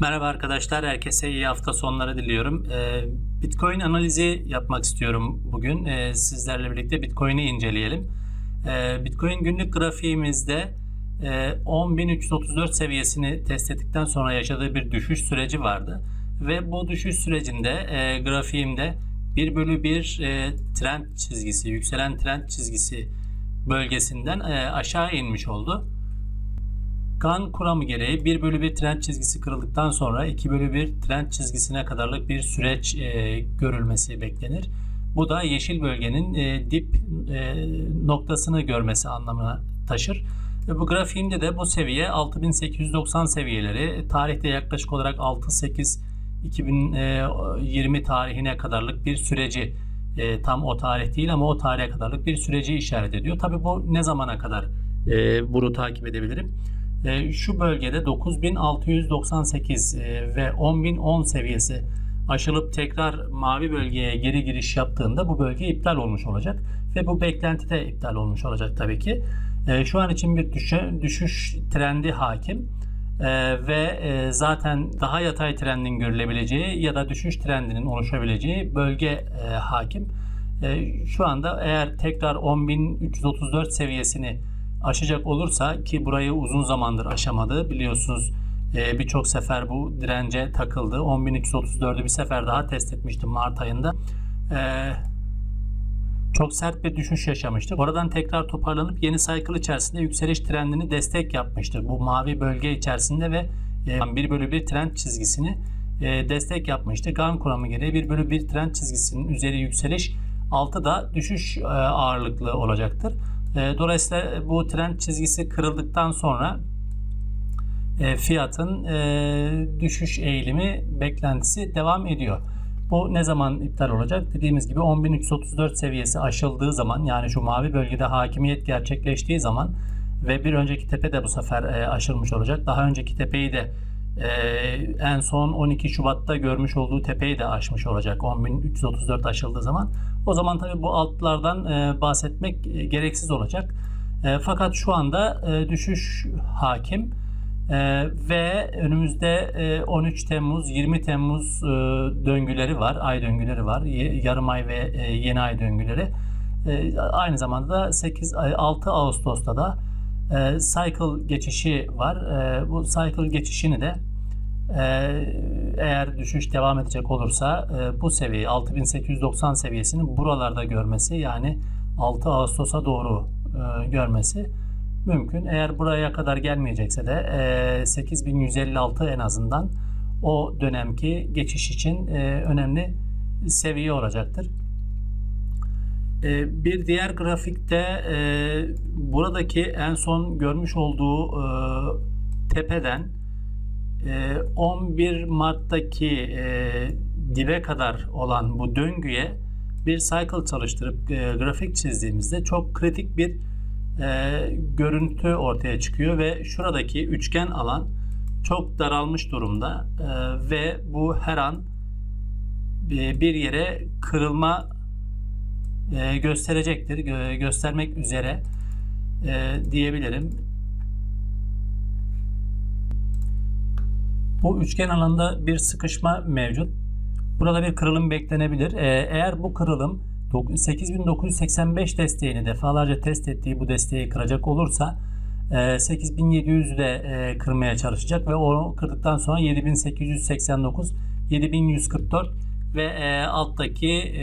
Merhaba arkadaşlar, herkese iyi hafta sonları diliyorum. Ee, Bitcoin analizi yapmak istiyorum bugün. Ee, Sizlerle birlikte Bitcoin'i inceleyelim. Ee, Bitcoin günlük grafiğimizde e, 10.334 seviyesini test ettikten sonra yaşadığı bir düşüş süreci vardı. Ve bu düşüş sürecinde e, grafiğimde 1 bölü 1 e, trend çizgisi, yükselen trend çizgisi bölgesinden e, aşağı inmiş oldu. Kan kuramı gereği 1 bölü 1 trend çizgisi kırıldıktan sonra 2 bölü 1 trend çizgisine kadarlık bir süreç e, görülmesi beklenir. Bu da yeşil bölgenin e, dip e, noktasını görmesi anlamına taşır. Ve bu grafiğimde de bu seviye 6890 seviyeleri tarihte yaklaşık olarak 6-8 2020 tarihine kadarlık bir süreci e, tam o tarih değil ama o tarihe kadarlık bir süreci işaret ediyor. Tabi bu ne zamana kadar e, bunu takip edebilirim? E, şu bölgede 9698 e, ve 10010 seviyesi aşılıp tekrar mavi bölgeye geri giriş yaptığında bu bölge iptal olmuş olacak ve bu beklenti de iptal olmuş olacak tabii ki. E, şu an için bir düşüş trendi hakim e, ve e, zaten daha yatay trendin görülebileceği ya da düşüş trendinin oluşabileceği bölge hakim. Şu anda eğer tekrar 10.334 seviyesini aşacak olursa ki burayı uzun zamandır aşamadı biliyorsunuz e, birçok sefer bu dirence takıldı. 10.334'ü bir sefer daha test etmiştim Mart ayında. E, çok sert bir düşüş yaşamıştı. Oradan tekrar toparlanıp yeni cycle içerisinde yükseliş trendini destek yapmıştır. Bu mavi bölge içerisinde ve e, 1 bölü 1 trend çizgisini e, destek yapmıştı. Gan kuramı gereği 1 bölü 1 trend çizgisinin üzeri yükseliş altı da düşüş ağırlıklı olacaktır. E, dolayısıyla bu trend çizgisi kırıldıktan sonra e, fiyatın e, düşüş eğilimi beklentisi devam ediyor. Bu ne zaman iptal olacak? Dediğimiz gibi 10.334 seviyesi aşıldığı zaman yani şu mavi bölgede hakimiyet gerçekleştiği zaman ve bir önceki tepe de bu sefer aşılmış olacak. Daha önceki tepeyi de en son 12 Şubat'ta görmüş olduğu tepeyi de aşmış olacak 10.334 aşıldığı zaman. O zaman tabii bu altlardan bahsetmek gereksiz olacak. Fakat şu anda düşüş hakim ve önümüzde 13 Temmuz 20 Temmuz döngüleri var, ay döngüleri var, yarım ay ve yeni ay döngüleri. Aynı zamanda da 8 6 Ağustos'ta da cycle geçişi var. Bu cycle geçişini de eğer düşüş devam edecek olursa bu seviye 6890 seviyesini buralarda görmesi yani 6 Ağustos'a doğru görmesi mümkün. Eğer buraya kadar gelmeyecekse de 8156 en azından o dönemki geçiş için önemli seviye olacaktır. Bir diğer grafikte buradaki en son görmüş olduğu tepeden 11 Mart'taki dibe kadar olan bu döngüye bir cycle çalıştırıp grafik çizdiğimizde çok kritik bir görüntü ortaya çıkıyor ve şuradaki üçgen alan çok daralmış durumda ve bu her an bir yere kırılma gösterecektir, göstermek üzere diyebilirim. Bu üçgen alanda bir sıkışma mevcut. Burada bir kırılım beklenebilir. Eğer bu kırılım 8985 desteğini defalarca test ettiği bu desteği kıracak olursa 8700'ü de kırmaya çalışacak ve onu kırdıktan sonra 7889, 7144 ve alttaki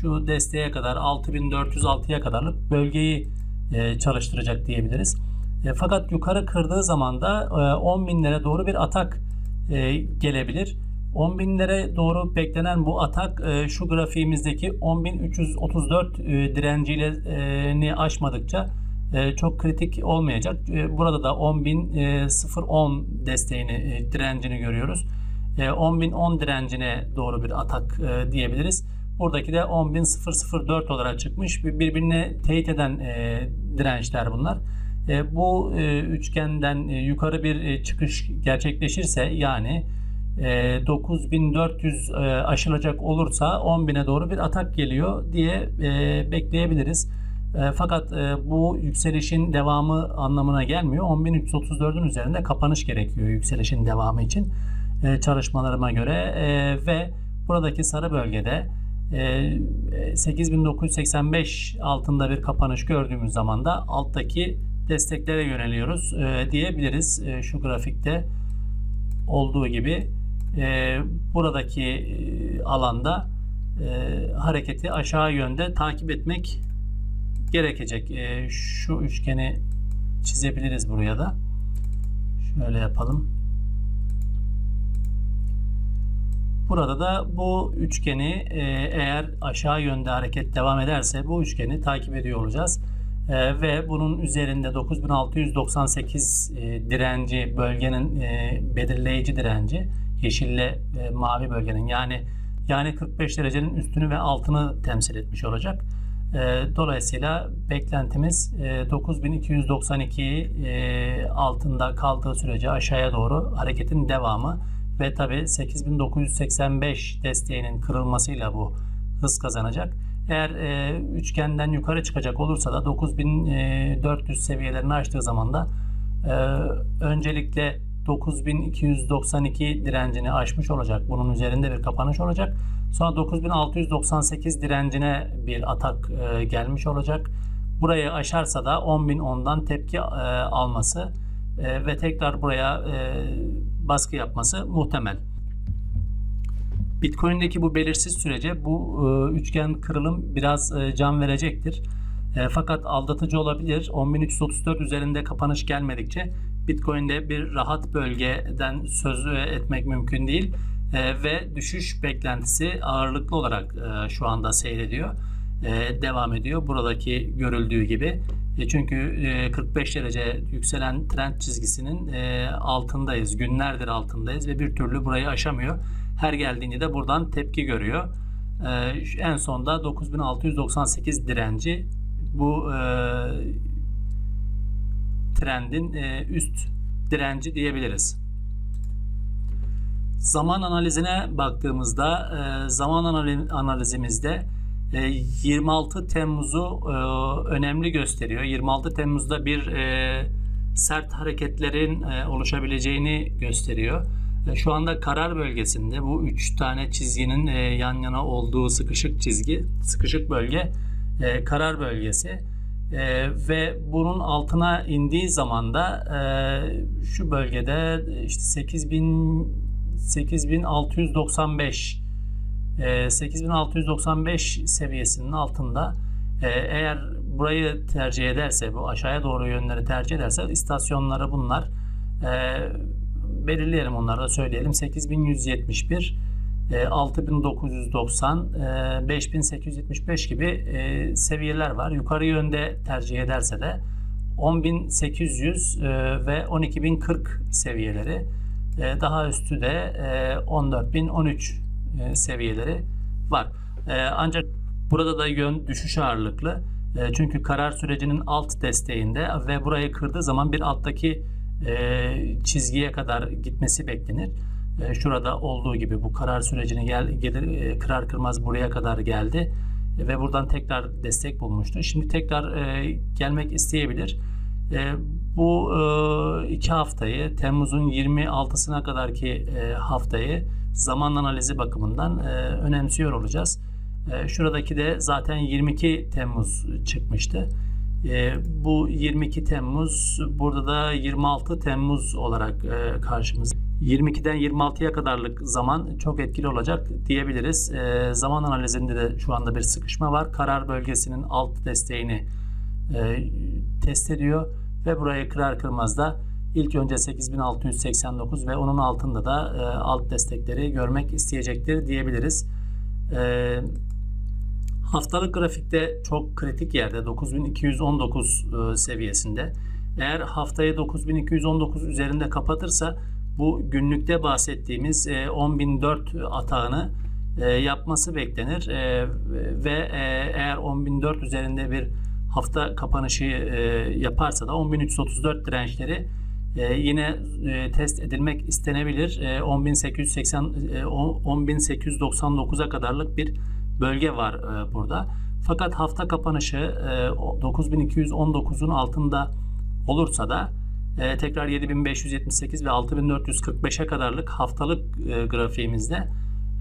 şu desteğe kadar 6406'ya kadarlık bölgeyi çalıştıracak diyebiliriz. Fakat yukarı kırdığı zaman da 10 binlere doğru bir atak gelebilir. 10 binlere doğru beklenen bu atak şu grafiğimizdeki 10.334 e, direncini aşmadıkça çok kritik olmayacak. Burada da 10.010 desteğini, direncini görüyoruz. 10.010 direncine doğru bir atak diyebiliriz. Buradaki de 10.004 olarak çıkmış. Birbirine teyit eden dirençler bunlar. Bu üçgenden yukarı bir çıkış gerçekleşirse yani 9400 aşılacak olursa 10.000'e doğru bir atak geliyor diye bekleyebiliriz. Fakat bu yükselişin devamı anlamına gelmiyor. 10.334'ün üzerinde kapanış gerekiyor yükselişin devamı için. E, çalışmalarıma göre e, ve buradaki sarı bölgede e, 8985 altında bir kapanış gördüğümüz zaman da alttaki desteklere yöneliyoruz e, diyebiliriz. E, şu grafikte olduğu gibi e, buradaki e, alanda e, hareketi aşağı yönde takip etmek gerekecek. E, şu üçgeni çizebiliriz buraya da. Şöyle yapalım. Burada da bu üçgeni e, eğer aşağı yönde hareket devam ederse bu üçgeni takip ediyor olacağız. E, ve bunun üzerinde 9698 e, direnci bölgenin e, belirleyici direnci yeşille e, mavi bölgenin yani yani 45 derecenin üstünü ve altını temsil etmiş olacak. E, dolayısıyla beklentimiz e, 9292 e, altında kaldığı sürece aşağıya doğru hareketin devamı ve tabi 8985 desteğinin kırılmasıyla bu hız kazanacak. Eğer e, üçgenden yukarı çıkacak olursa da 9400 seviyelerini aştığı zaman da e, öncelikle 9292 direncini aşmış olacak. Bunun üzerinde bir kapanış olacak. Sonra 9698 direncine bir atak e, gelmiş olacak. Burayı aşarsa da 10.010'dan tepki e, alması e, ve tekrar buraya e, baskı yapması muhtemel. Bitcoin'deki bu belirsiz sürece bu e, üçgen kırılım biraz e, can verecektir. E, fakat aldatıcı olabilir. 10.334 üzerinde kapanış gelmedikçe Bitcoin'de bir rahat bölgeden söz etmek mümkün değil. E, ve düşüş beklentisi ağırlıklı olarak e, şu anda seyrediyor. E, devam ediyor. Buradaki görüldüğü gibi. E, çünkü e, 45 derece yükselen trend çizgisinin e, altındayız. Günlerdir altındayız ve bir türlü burayı aşamıyor. Her geldiğinde de buradan tepki görüyor. E, en sonda 9698 direnci bu e, trendin e, üst direnci diyebiliriz. Zaman analizine baktığımızda e, zaman analizimizde 26 Temmuz'u e, önemli gösteriyor. 26 Temmuz'da bir e, sert hareketlerin e, oluşabileceğini gösteriyor. Şu anda karar bölgesinde bu üç tane çizginin yan yana olduğu sıkışık çizgi, sıkışık bölge karar bölgesi. ve bunun altına indiği zaman da şu bölgede işte 8000 8695 8695 ee, seviyesinin altında. E, eğer burayı tercih ederse bu aşağıya doğru yönleri tercih ederse istasyonları bunlar. E, belirleyelim onları da söyleyelim. 8171 6990 5875 gibi e, seviyeler var. Yukarı yönde tercih ederse de 10800 ve 12040 seviyeleri. Daha üstü de 14013 e, seviyeleri var. E, ancak burada da yön düşüş ağırlıklı. E, çünkü karar sürecinin alt desteğinde ve burayı kırdığı zaman bir alttaki çizgiye kadar gitmesi beklenir. Şurada olduğu gibi bu karar sürecini gel, gelir, kırar kırmaz buraya kadar geldi ve buradan tekrar destek bulmuştu. Şimdi tekrar gelmek isteyebilir. Bu iki haftayı Temmuz'un 26'sına kadarki haftayı zaman analizi bakımından e, önemsiyor olacağız. E, şuradaki de zaten 22 Temmuz çıkmıştı. E, bu 22 Temmuz burada da 26 Temmuz olarak e, karşımızda. 22'den 26'ya kadarlık zaman çok etkili olacak diyebiliriz. E, zaman analizinde de şu anda bir sıkışma var. Karar bölgesinin alt desteğini e, test ediyor ve burayı kırar kırmaz da İlk önce 8689 ve onun altında da e, alt destekleri görmek isteyecektir diyebiliriz. E, haftalık grafikte çok kritik yerde 9219 e, seviyesinde. Eğer haftayı 9219 üzerinde kapatırsa bu günlükte bahsettiğimiz e, 10004 atağını e, yapması beklenir e, ve e, eğer 10004 üzerinde bir hafta kapanışı e, yaparsa da 10334 dirençleri ee, yine e, test edilmek istenebilir. E, 10.880 e, 10.899'a kadarlık bir bölge var e, burada. Fakat hafta kapanışı e, 9.219'un altında olursa da E, tekrar 7578 ve 6445'e kadarlık haftalık e, grafiğimizde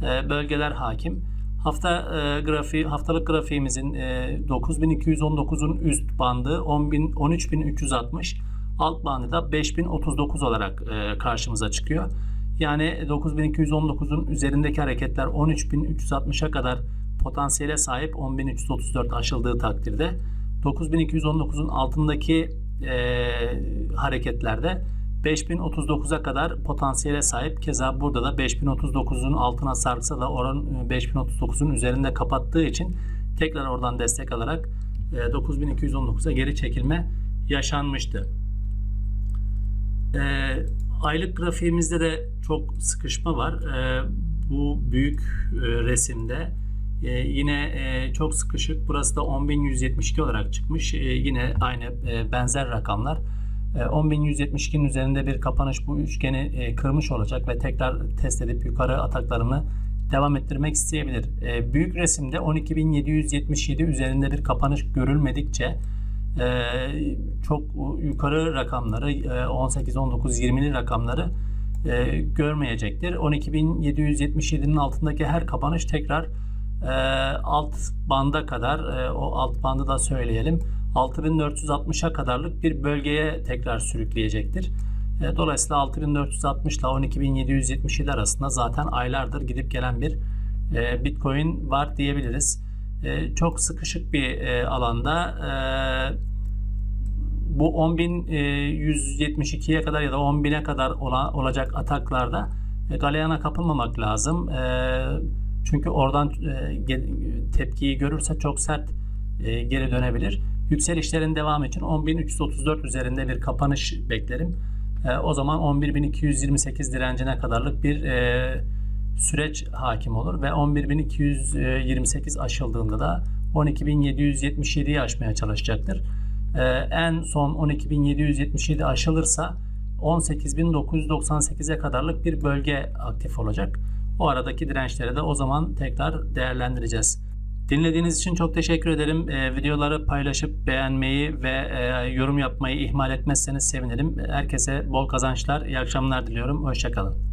e, bölgeler hakim. Hafta e, grafiği haftalık grafiğimizin e, 9219'un üst bandı 10.000 13360, alt bandı da 5039 olarak e, karşımıza çıkıyor. Yani 9219'un üzerindeki hareketler 13360'a kadar potansiyele sahip 10334 aşıldığı takdirde 9219'un altındaki e, hareketlerde 5039'a kadar potansiyele sahip. Keza burada da 5039'un altına sarksa da oran e, 5039'un üzerinde kapattığı için tekrar oradan destek alarak e, 9219'a geri çekilme yaşanmıştı. E, aylık grafiğimizde de çok sıkışma var. E, bu büyük e, resimde e, yine e, çok sıkışık. Burası da 10.172 olarak çıkmış. E, yine aynı e, benzer rakamlar. E, 10.172'nin üzerinde bir kapanış bu üçgeni e, kırmış olacak ve tekrar test edip yukarı ataklarını devam ettirmek isteyebilir. E, büyük resimde 12.777 üzerinde bir kapanış görülmedikçe e, çok yukarı rakamları e, 18, 19, 20'li rakamları e, görmeyecektir. 12.777'nin altındaki her kapanış tekrar e, alt banda kadar e, o alt bandı da söyleyelim 6460'a kadarlık bir bölgeye tekrar sürükleyecektir. E, dolayısıyla 6460 ile 12777 arasında zaten aylardır gidip gelen bir e, Bitcoin var diyebiliriz. E, çok sıkışık bir e, alanda e, bu 10.172'ye kadar ya da 10.000'e kadar ola, olacak ataklarda e, galeyana kapılmamak lazım. E, çünkü oradan e, tepkiyi görürse çok sert e, geri dönebilir. Yükselişlerin devamı için 10.334 üzerinde bir kapanış beklerim. E, o zaman 11.228 direncine kadarlık bir e, süreç hakim olur ve 11.228 aşıldığında da 12.777'yi aşmaya çalışacaktır. E, en son 12.777 aşılırsa 18.998'e kadarlık bir bölge aktif olacak. O aradaki dirençleri de o zaman tekrar değerlendireceğiz. Dinlediğiniz için çok teşekkür ederim. Ee, videoları paylaşıp beğenmeyi ve e, yorum yapmayı ihmal etmezseniz sevinirim. Herkese bol kazançlar, iyi akşamlar diliyorum. Hoşçakalın.